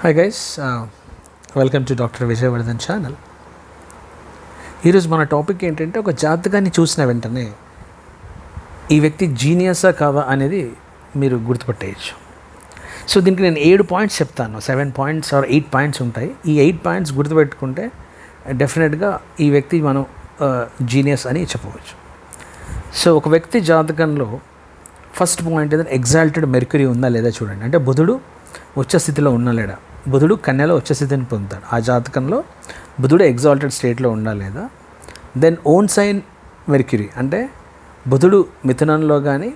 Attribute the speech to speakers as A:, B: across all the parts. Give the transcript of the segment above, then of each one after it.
A: Hi guys welcome to doctor Vijayavardhan channel ఈరోజు మన topic ఏంటంటే ఒక జాతకాన్ని చూసిన వెంటనే ఈ వ్యక్తి జీనియసా కావా అనేది మీరు గుర్తుపట్టేయచ్చు. సో దీనికి నేను ఏడు పాయింట్స్ చెప్తాను seven points or eight points ఉంటాయి. ఈ ఎయిట్ పాయింట్స్ గుర్తుపెట్టుకుంటే డెఫినెట్గా ఈ వ్యక్తి మనం uh, జీనియస్ అని చెప్పవచ్చు. సో ఒక వ్యక్తి జాతకంలో ఫస్ట్ పాయింట్ ఏదైనా ఎగ్జాల్టెడ్ మెర్క్యూరీ ఉందా లేదా చూడండి. అంటే బుధుడు ఉచ్చ స్థితిలో ఉన్నా లేడా బుధుడు కన్యలో ఉచ్చస్థితిని పొందుతాడు. ఆ జాతకంలో బుధుడు ఎగ్జాల్టెడ్ స్టేట్లో ఉందా లేదా దెన్ ఓన్ సైన్ మెర్క్యూరీ అంటే బుధుడు మిథునంలో కానీ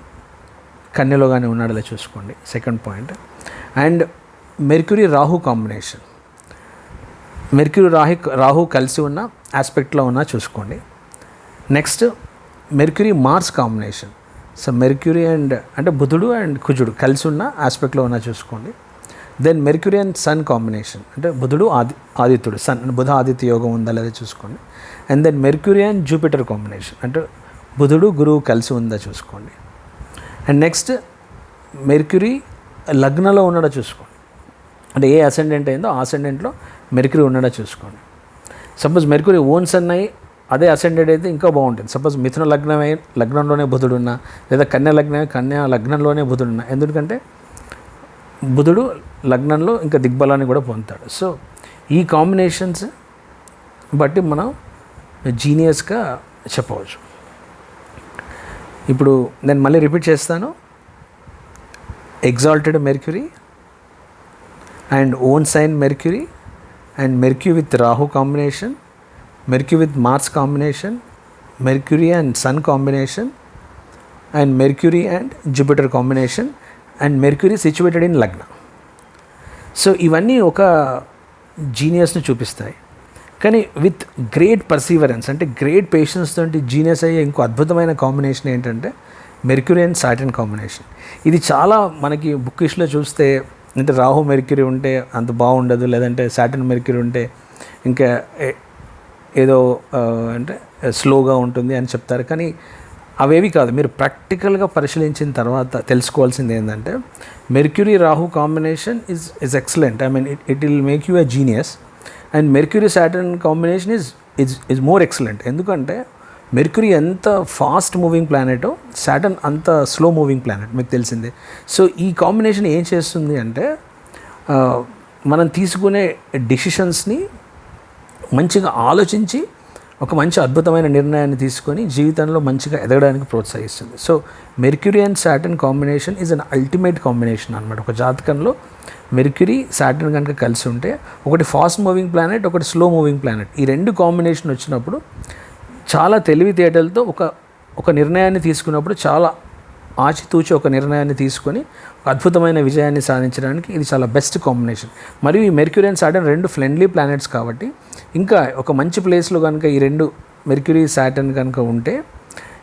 A: కన్యలో కానీ ఉన్నాడలే చూసుకోండి. Second point and Mercury Rahu combination Mercury Rahu Rahu కలిసి ఉన్న ఆస్పెక్ట్లో ఉన్నా చూసుకోండి. Next Mercury Mars combination so Mercury and అంటే బుధుడు అండ్ కుజుడు కలిసి ఉన్న ఆస్పెక్ట్లో ఉన్నా చూసుకోండి. Then Mercury and sun combination అంటే బుధుడు ఆది ఆదిత్యుడు. సన్ బుధ ఆదిత్య యోగం ఉందా లేదా చూసుకోండి. And then Mercury and Jupiter combination అంటే బుధుడు గురువు కలిసి ఉందా చూసుకోండి. అండ్ నెక్స్ట్ మెర్క్యూరీ లగ్నంలో ఉన్నాడో చూసుకోండి. అంటే ఏ అసెండెంట్ అయిందో అసెండెంట్లో మెర్క్యూరీ ఉన్నాడో చూసుకోండి. సపోజ్ మెర్క్యూరీ ఓన్స్ అయ్యి అదే అసెండెడ్ అయితే ఇంకా బాగుంటుంది. సపోజ్ మిథున లగ్నమే లగ్నంలోనే బుధుడు ఉన్నా లేదా కన్య లగ్నమే కన్య లగ్నంలోనే బుధుడున్నా ఎందుకంటే బుధుడు లగ్నంలో ఇంకా దిగ్బలాన్ని కూడా పొందుతాడు. సో ఈ కాంబినేషన్స్ బట్టి మనం జీనియస్గా చెప్పవచ్చు. ఇప్పుడు నేను మళ్ళీ రిపీట్ చేస్తాను. Exalted Mercury and own sign Mercury and Mercury with Rahu combination Mercury with Mars combination Mercury and Sun combination and Mercury and Jupiter combination and Mercury situated in lagna so ఇవన్నీ ఒక జీనియస్ని చూపిస్తాయి. కానీ with great perseverance అంటే great patience తోటి genius అయ్యే ఇంకో అద్భుతమైన కాంబినేషన్ ఏంటంటే మెర్క్యూరీ అండ్ సాటన్ కాంబినేషన్ ఇది చాలా మనకి బుక్కిష్లో చూస్తే అంటే రాహు మెర్క్యూరీ ఉంటే అంత బాగుండదు లేదంటే సాటన్ మెర్క్యూరీ ఉంటే ఇంకా ఏదో అంటే స్లోగా ఉంటుంది అని చెప్తారు. కానీ అవేవి కాదు. మీరు ప్రాక్టికల్గా పరిశీలించిన తర్వాత తెలుసుకోవాల్సింది ఏంటంటే Mercury Rahu combination is is excellent. I mean it it will make you a genius. And Mercury Saturn combination is is is more excellent. ఎందుకంటే మెర్క్యూరీ ఎంత ఫాస్ట్ మూవింగ్ ప్లానెటో సాటర్న్ అంత స్లో మూవింగ్ ప్లానెట్ మీకు తెలిసిందే. So ఈ combination ఏం చేస్తుంది అంటే మనం తీసుకునే డిసిషన్స్ని మంచిగా ఆలోచించి ఒక మంచి అద్భుతమైన నిర్ణయాన్ని తీసుకొని జీవితంలో మంచిగా ఎదగడానికి ప్రోత్సహిస్తుంది. So Mercury and Saturn combination is an ultimate combination అనమాట ఒక జాతకంలో మెర్క్యూరీ సాటర్న్ కనుక కలిసి ఉంటే ఒకటి ఫాస్ట్ మూవింగ్ ప్లానెట్ ఒకటి స్లో మూవింగ్ ప్లానెట్ ఈ రెండు కాంబినేషన్ వచ్చినప్పుడు చాలా తెలివితేటలతో ఒక ఒక నిర్ణయాన్ని తీసుకున్నప్పుడు చాలా ఆచితూచి ఒక నిర్ణయాన్ని తీసుకొని ఒక అద్భుతమైన విజయాన్ని సాధించడానికి ఇది చాలా బెస్ట్ కాంబినేషన్ మరియు ఈ మెర్క్యూరీ అండ్ సాటర్న్ రెండు ఫ్రెండ్లీ ప్లానెట్స్ కాబట్టి ఇంకా ఒక మంచి ప్లేస్లో కనుక ఈ రెండు మెర్క్యూరీ సాటర్న్ కనుక ఉంటే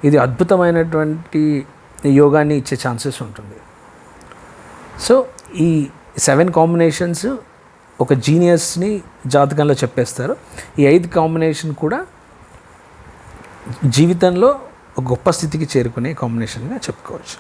A: ఇది అద్భుతమైనటువంటి యోగాన్ని ఇచ్చే ఛాన్సెస్ ఉంటుంది. సో ఈ సెవెన్ కాంబినేషన్స్ ఒక జీనియస్ని జాతకంలో చెప్పేస్తారు. ఈ ఐదు కాంబినేషన్ కూడా జీవితంలో ఒక గొప్ప స్థితికి చేరుకునే కాంబినేషన్గా చెప్పుకోవచ్చు.